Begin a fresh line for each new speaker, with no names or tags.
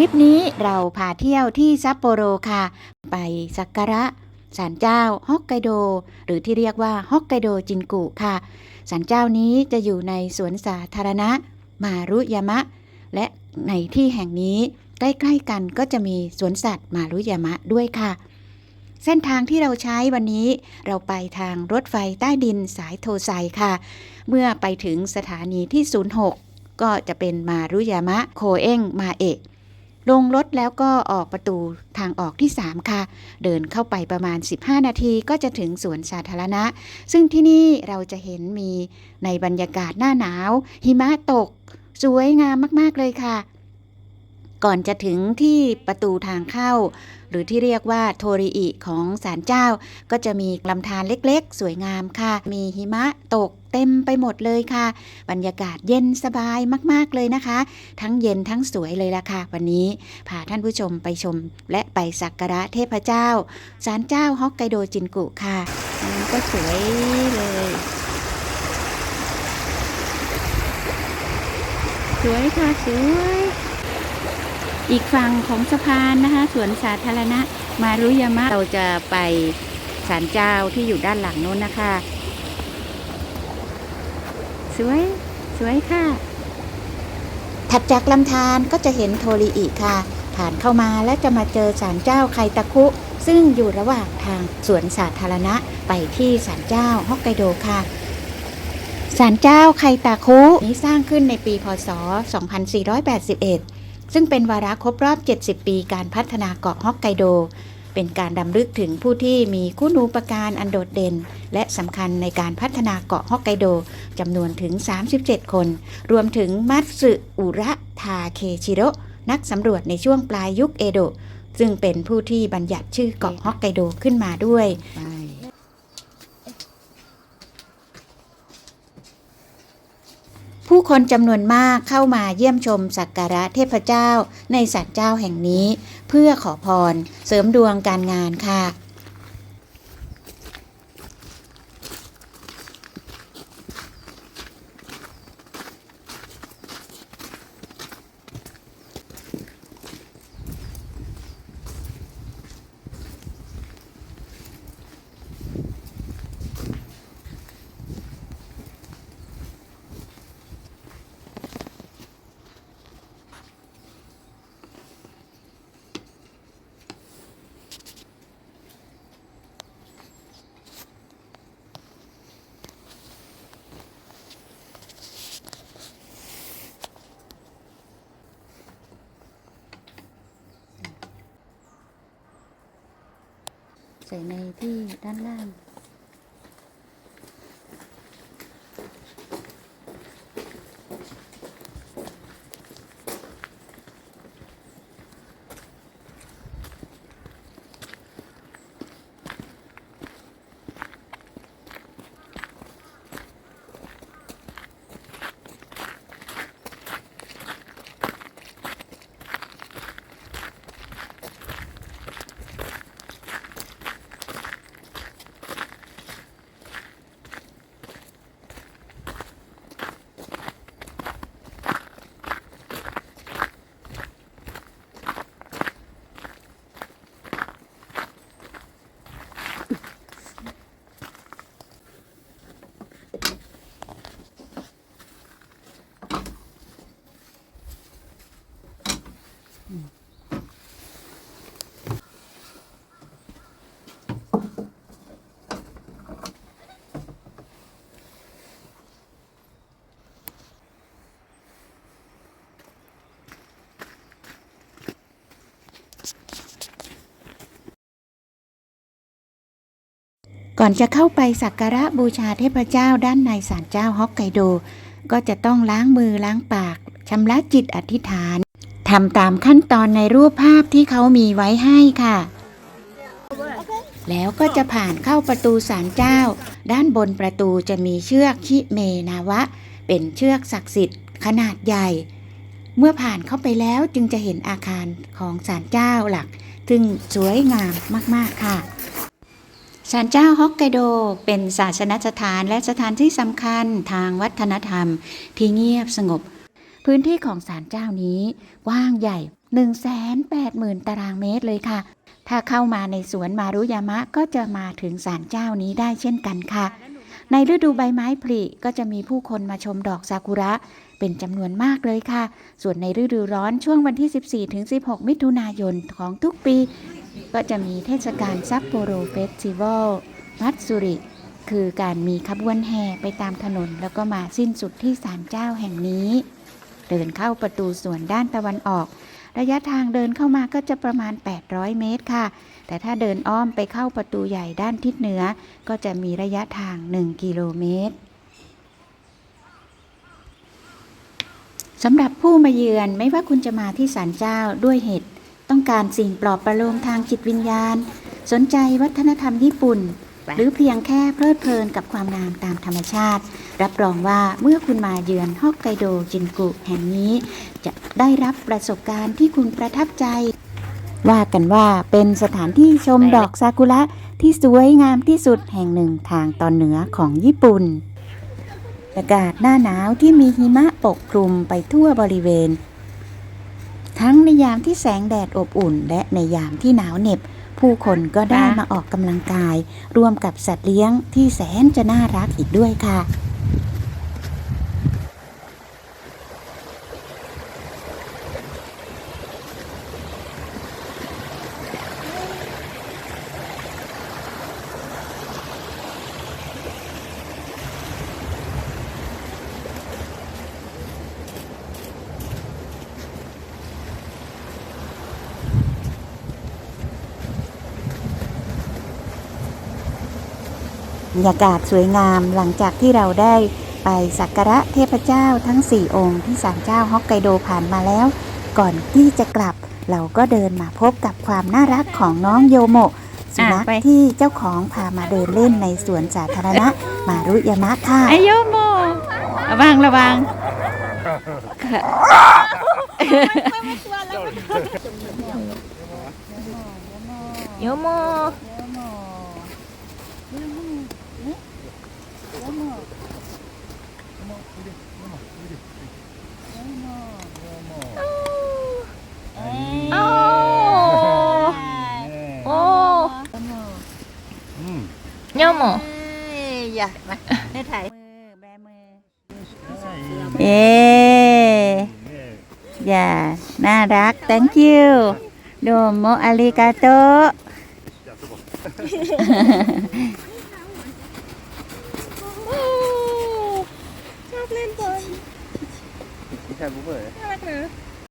ลิปนี้เราพาเที่ยวที่ซัปโปโรค่ะ ไปสักการะศาลเจ้าฮอกไกโด หรือที่เรียกว่าฮอกไกโดจินกุค่ะศาลเจ้านี้จะอยู่ในสวนสาธารณะ มารุยามะ และในที่แห่งนี้ใกล้ๆกันก็จะมีสวนสัตว์มารุยามะด้วยค่ะ เส้นทางที่เราใช้วันนี้เราไปทางรถไฟใต้ดินสายโทไซค่ะ เมื่อไปถึงสถานีที่ 06 ก็จะเป็นมารุยามะโคเอ็งมาเอะ ลงรถแล้วก็ออกประตูทางออกที่ 3 ค่ะ เดินเข้าไปประมาณ 15 นาทีก็จะถึงสวนสาธารณะ ซึ่งที่นี่เราจะเห็นมีในบรรยากาศหน้าหนาว หิมะตก สวยงามมาก ๆ เลยค่ะ ก่อนจะถึงที่ประตูทางเข้า หรือที่เรียกว่าโทริอิของศาลเจ้า ก็จะมีลำธารเล็กๆ สวยงามค่ะ มีหิมะตกเต็มไปหมดเลยค่ะ บรรยากาศเย็นสบายมากๆเลยนะคะ ทั้งเย็นทั้งสวยเลยล่ะค่ะ วันนี้พาท่านผู้ชมไปชม และไปสักการะเทพเจ้าศาลเจ้าฮอกไกโดจินกุค่ะอันนี้ก็สวยเลยสวยค่ะสวย อีกฝั่งของสะพานนะคะสวนสาธารณะมารุยามะเราจะไปศาลเจ้าที่อยู่ด้านหลังโน้นนะคะ สวย สวยค่ะ ถัดจากลำธารก็จะเห็นโทริอิค่ะ ผ่านเข้ามาและจะมาเจอศาลเจ้าไคตะคุ ซึ่งอยู่ระหว่างทางสวนสาธารณะไปที่ศาลเจ้าฮอกไกโดค่ะศาลเจ้าไคตะคุนี้สร้างขึ้นในปีพศ 2481 ซึ่งเป็นวาระครบรอบ 70 ปีการพัฒนาเกาะฮอกไกโด เป็นการดำลึกถึงผู้ที่มีคุณูปการอันโดดเด่น และสำคัญในการพัฒนาเกาะฮอกไกโดจำนวนถึง 37 คน รวมถึงมัตสึอุระทาเคชิโรนักสำรวจในช่วงปลายยุคเอโดะซึ่งเป็นผู้ที่บัญญัติชื่อเกาะฮอกไกโดขึ้นมาด้วย ผู้คนจำนวนมากเข้ามาเยี่ยมชมสักการะเทพเจ้าในศาลเจ้าแห่งนี้ เพื่อขอพร เสริมดวงการงานค่ะ ใส่ในที่ด้านล่าง ก่อนจะเข้าไปสักการะบูชาเทพเจ้าด้านในศาลเจ้าฮอกไกโด ก็จะต้องล้างมือล้างปากชำระจิตอธิษฐาน ทำตามขั้นตอนในรูปภาพที่เขามีไว้ให้ค่ะ แล้วก็จะผ่านเข้าประตูศาลเจ้า ด้านบนประตูจะมีเชือกชิเมนาวะ เป็นเชือกศักดิ์สิทธิ์ขนาดใหญ่ เมื่อผ่านเข้าไปแล้วจึงจะเห็นอาคารของศาลเจ้าหลัก ซึ่งสวยงามมากๆค่ะศาลเจ้าฮอกไกโดเป็นศาสนสถานและสถานที่สำคัญทางวัฒนธรรม ที่เงียบสงบ พื้นที่ของศาลเจ้านี้กว้างใหญ่ 180,000 ตารางเมตรเลยค่ะ ถ้าเข้ามาในสวนมารุยามะก็จะมาถึงศาลเจ้านี้ได้เช่นกันค่ะ ในฤดูใบไม้ผลิก็จะมีผู้คนมาชมดอกซากุระ เป็นจำนวนมากเลยค่ะ ส่วนในฤดูร้อนช่วงวันที่ 14ถึง16 มิถุนายนของทุกปี ก็จะมีเทศกาลซัปโปโรเฟสติวัลมัตสุริคือการมีขบวนแห่ไปตามถนนแล้วก็มาสิ้นสุดที่ศาลเจ้าแห่งนี้ เดินเข้าประตูส่วนด้านตะวันออก ระยะทางเดินเข้ามาก็จะประมาณ 800 เมตรค่ะ แต่ถ้าเดินอ้อมไปเข้าประตูใหญ่ด้านทิศเหนือ ก็จะมีระยะทาง 1 กิโลเมตรสำหรับผู้มาเยือนไม่ว่าคุณจะมาที่ศาลเจ้าด้วยเหตุ ต้องการสิ่งปลอบประโลมทางจิตวิญญาณ สนใจวัฒนธรรมญี่ปุ่น หรือเพียงแค่เพลิดเพลินกับความงามตามธรรมชาติ รับรองว่าเมื่อคุณมาเยือนฮอกไกโดจินกุแห่งนี้ จะได้รับประสบการณ์ที่คุณประทับใจ ว่ากันว่าเป็นสถานที่ชมดอกซากุระที่สวยงามที่สุดแห่งหนึ่งทางตอนเหนือของญี่ปุ่นอากาศหน้าหนาวที่มีหิมะปกคลุมไปทั่วบริเวณ ทั้งในยามที่แสงแดดอบอุ่น และในยามที่หนาวเหน็บ ผู้คนก็ได้มาออกกำลังกาย ร่วมกับสัตว์เลี้ยงที่แสนจะน่ารักอีกด้วยค่ะ รรยากาศสวยงามหลังจากที่เราได้ไปสักการะเทพเจ้าทั้ง 4 องค์ที่ศาลเจ้าฮอกไกโดผ่านมาแล้ว ก่อนที่จะกลับเราก็เดินมาพบกับความน่ารักของน้องโยโมะสุนัข
อะไป
ที่เจ้าของพามาเดินเล่นในสวนสาธารณะมารุยามะค่ะ
ไอโยโมระวังระวังโยโม โอ้โอ้โยโม
อย่ามาได้ถ่าย
เอ๊อย่าน่ารัก thank you โด โมอ